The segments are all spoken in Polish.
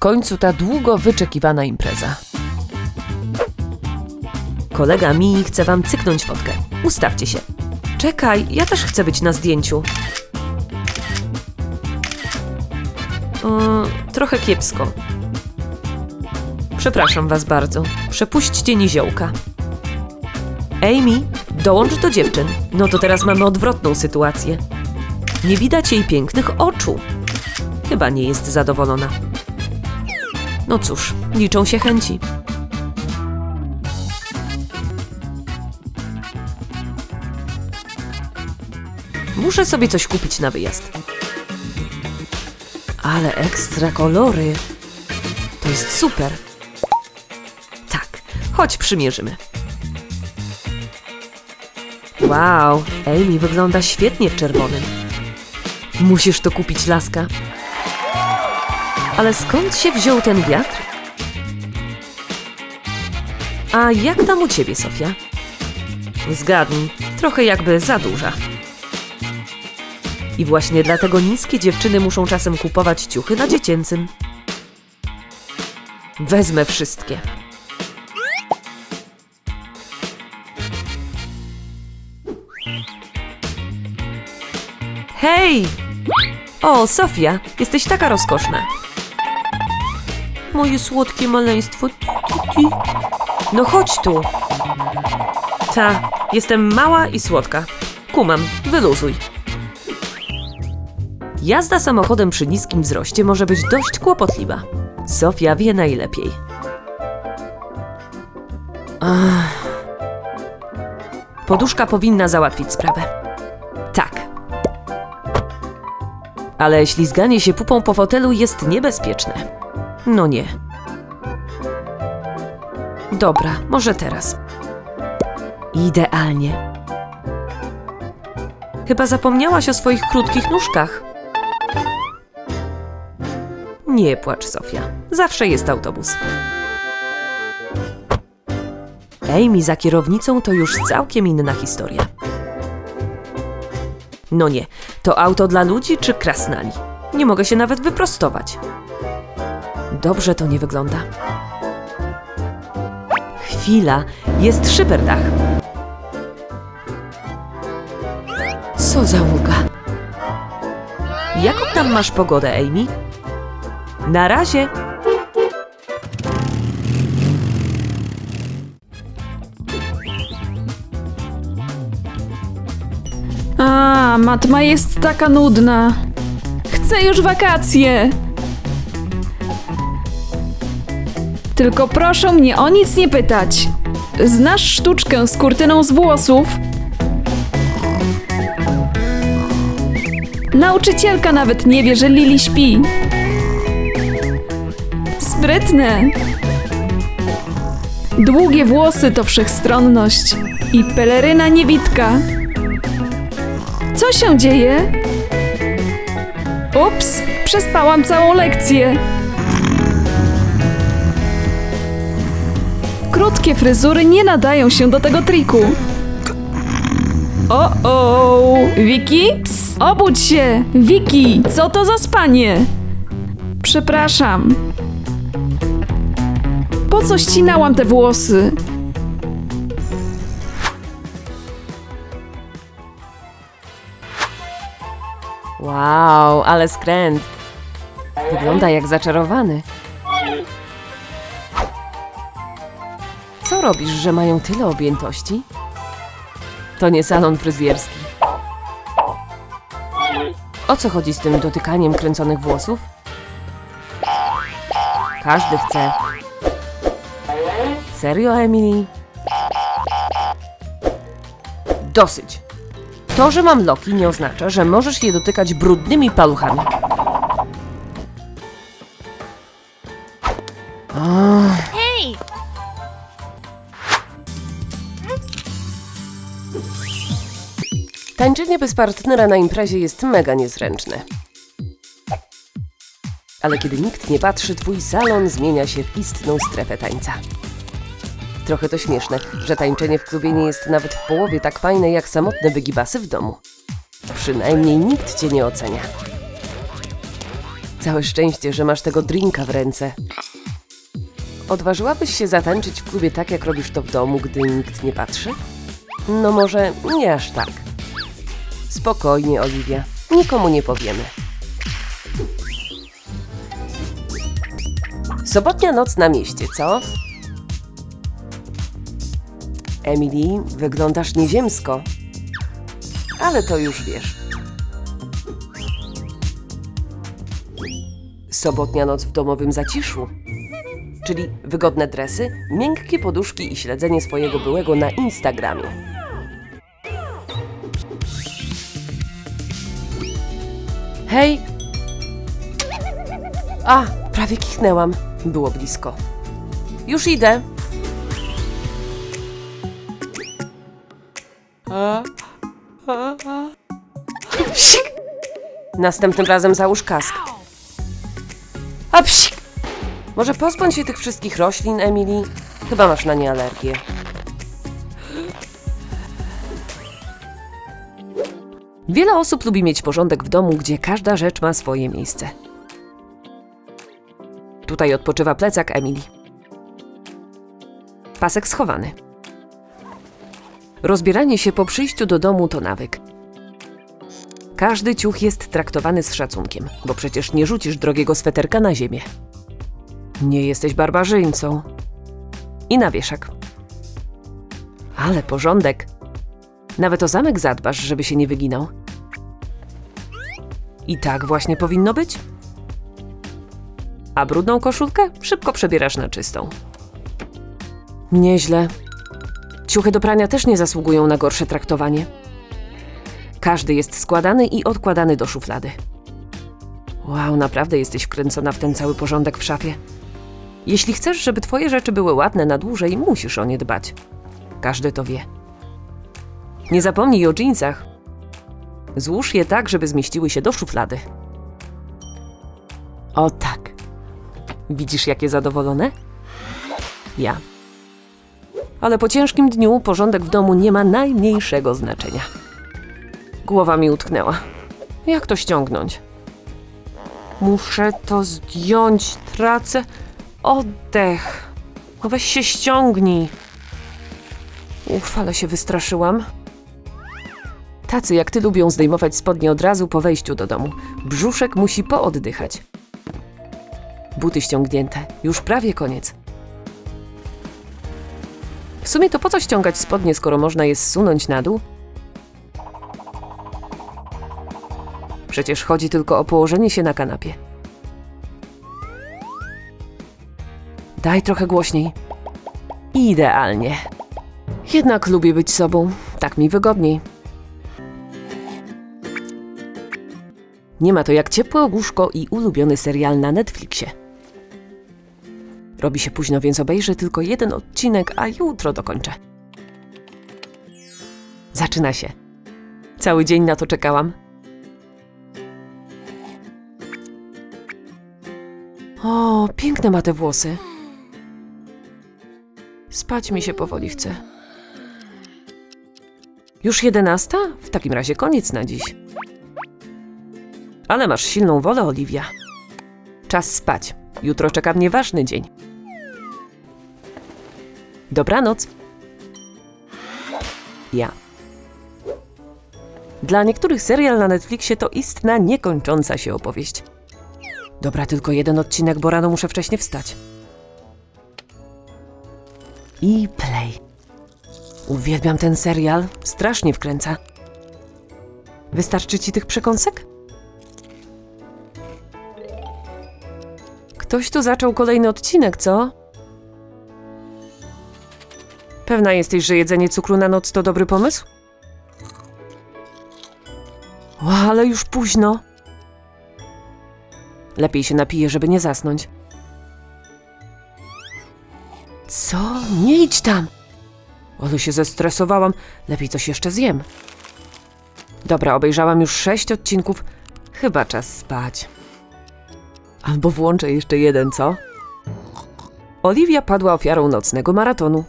końcu ta długo wyczekiwana impreza. Kolega mi chce wam cyknąć fotkę. Ustawcie się. Czekaj, ja też chcę być na zdjęciu. Trochę kiepsko. Przepraszam was bardzo. Przepuśćcie niziołka. Amy, dołącz do dziewczyn. No to teraz mamy odwrotną sytuację. Nie widać jej pięknych oczu. Chyba nie jest zadowolona. No cóż, liczą się chęci. Muszę sobie coś kupić na wyjazd. Ale ekstra kolory. To jest super. Tak, chodź przymierzymy. Wow, Amy wygląda świetnie w czerwonym. Musisz to kupić, laska. Ale skąd się wziął ten wiatr? A jak tam u ciebie, Sofia? Zgadnij, trochę jakby za duża. I właśnie dlatego niskie dziewczyny muszą czasem kupować ciuchy na dziecięcym. Wezmę wszystkie. Hej! O, Sofia, jesteś taka rozkoszna. Moje słodkie maleństwo. No chodź tu. Ta, jestem mała i słodka. Kumam, wyluzuj. Jazda samochodem przy niskim wzroście może być dość kłopotliwa. Sofia wie najlepiej. Ach. Poduszka powinna załatwić sprawę. Tak. Ale ślizganie się pupą po fotelu jest niebezpieczne. No nie. Dobra, może teraz. Idealnie. Chyba zapomniałaś o swoich krótkich nóżkach. Nie płacz, Sofia. Zawsze jest autobus. Amy za kierownicą to już całkiem inna historia. No nie, to auto dla ludzi czy krasnali? Nie mogę się nawet wyprostować. Dobrze to nie wygląda. Chwila, jest szyperdach. Co za ługa. Jaką tam masz pogodę, Amy? Na razie. A, matma jest taka nudna. Chcę już wakacje. Tylko proszę mnie o nic nie pytać. Znasz sztuczkę z kurtyną z włosów? Nauczycielka nawet nie wie, że Lili śpi. Sprytne. Długie włosy to wszechstronność i peleryna niewidka. Co się dzieje? Ups, przespałam całą lekcję. Krótkie fryzury nie nadają się do tego triku. O, o, Wiki? Obudź się! Wiki, co to za spanie? Przepraszam. Po co ścinałam te włosy? Wow, ale skręt. Wygląda jak zaczarowany. Co robisz, że mają tyle objętości? To nie salon fryzjerski. O co chodzi z tym dotykaniem kręconych włosów? Każdy chce. Serio, Emily? Dosyć. To, że mam loki, nie oznacza, że możesz je dotykać brudnymi paluchami. Hej! Tańczenie bez partnera na imprezie jest mega niezręczne. Ale kiedy nikt nie patrzy, twój salon zmienia się w istną strefę tańca. Trochę to śmieszne, że tańczenie w klubie nie jest nawet w połowie tak fajne jak samotne wygibasy w domu. Przynajmniej nikt cię nie ocenia. Całe szczęście, że masz tego drinka w ręce. Odważyłabyś się zatańczyć w klubie tak, jak robisz to w domu, gdy nikt nie patrzy? No może nie aż tak. Spokojnie, Oliwia. Nikomu nie powiemy. Sobotnia noc na mieście, co? Emily, wyglądasz nieziemsko. Ale to już wiesz. Sobotnia noc w domowym zaciszu. Czyli wygodne dresy, miękkie poduszki i śledzenie swojego byłego na Instagramie. Hej! A, prawie kichnęłam. Było blisko. Już idę. Psik! Następnym razem załóż kask. A psik! Może pozbądź się tych wszystkich roślin, Emily? Chyba masz na nie alergię. Wiele osób lubi mieć porządek w domu, gdzie każda rzecz ma swoje miejsce. Tutaj odpoczywa plecak Emily. Pasek schowany. Rozbieranie się po przyjściu do domu to nawyk. Każdy ciuch jest traktowany z szacunkiem, bo przecież nie rzucisz drogiego sweterka na ziemię. Nie jesteś barbarzyńcą. I na wieszak. Ale porządek. Nawet o zamek zadbasz, żeby się nie wyginał. I tak właśnie powinno być? A brudną koszulkę szybko przebierasz na czystą. Nieźle. Ciuchy do prania też nie zasługują na gorsze traktowanie. Każdy jest składany i odkładany do szuflady. Wow, naprawdę jesteś wkręcona w ten cały porządek w szafie. Jeśli chcesz, żeby twoje rzeczy były ładne na dłużej, musisz o nie dbać. Każdy to wie. Nie zapomnij o dżinsach. Złóż je tak, żeby zmieściły się do szuflady. O tak. Widzisz, jakie zadowolone? Ja. Ale po ciężkim dniu porządek w domu nie ma najmniejszego znaczenia. Głowa mi utknęła. Jak to ściągnąć? Muszę to zdjąć, tracę oddech. No weź się ściągnij. Uf, ale się wystraszyłam. Tacy jak ty lubią zdejmować spodnie od razu po wejściu do domu. Brzuszek musi pooddychać. Buty ściągnięte. Już prawie koniec. W sumie to po co ściągać spodnie, skoro można je zsunąć na dół? Przecież chodzi tylko o położenie się na kanapie. Daj trochę głośniej. Idealnie. Jednak lubię być sobą. Tak mi wygodniej. Nie ma to jak ciepłe łóżko i ulubiony serial na Netflixie. Robi się późno, więc obejrzę tylko jeden odcinek, a jutro dokończę. Zaczyna się. Cały dzień na to czekałam. O, piękne ma te włosy. Spać mi się powoli chce. Już jedenasta? W takim razie koniec na dziś. Ale masz silną wolę, Oliwia. Czas spać. Jutro czeka mnie ważny dzień. Dobranoc. Ja. Dla niektórych serial na Netflixie to istna, niekończąca się opowieść. Dobra, tylko jeden odcinek, bo rano muszę wcześnie wstać. I play. Uwielbiam ten serial, strasznie wkręca. Wystarczy ci tych przekąsek? Ktoś tu zaczął kolejny odcinek, co? Pewna jesteś, że jedzenie cukru na noc to dobry pomysł? Ła, ale już późno. Lepiej się napiję, żeby nie zasnąć. Co? Nie idź tam! Ale się zestresowałam. Lepiej coś jeszcze zjem. Dobra, obejrzałam już sześć odcinków. Chyba czas spać. Albo włączę jeszcze jeden, co? Oliwia padła ofiarą nocnego maratonu.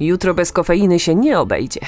Jutro bez kofeiny się nie obejdzie.